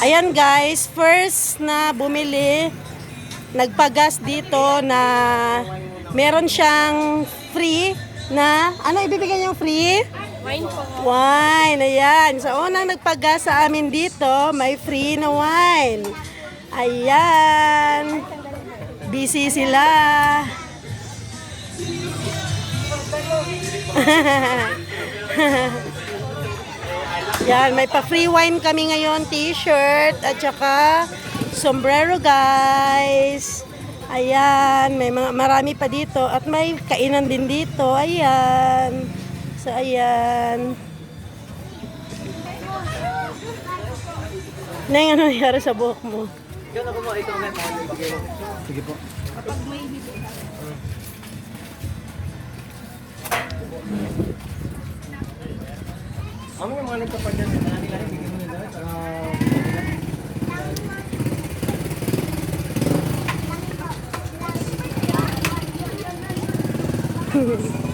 Ayan guys, first na bumili, nagpagas dito na meron siyang free na, ano ibibigay niyang free? Wine po. Wine, ayan. Sa unang nagpagas sa amin dito, may free na wine. Ayan. Busy sila. Yan, may pa-free wine kami ngayon, t-shirt, at saka sombrero, guys. Ayan, may mga, marami pa dito. At may kainan din dito. Ayan. So, ayan. Neng, ano nangyari sa buhok mo? Yun ako mo, ito may Sige po. Kami mau mga ke sa mga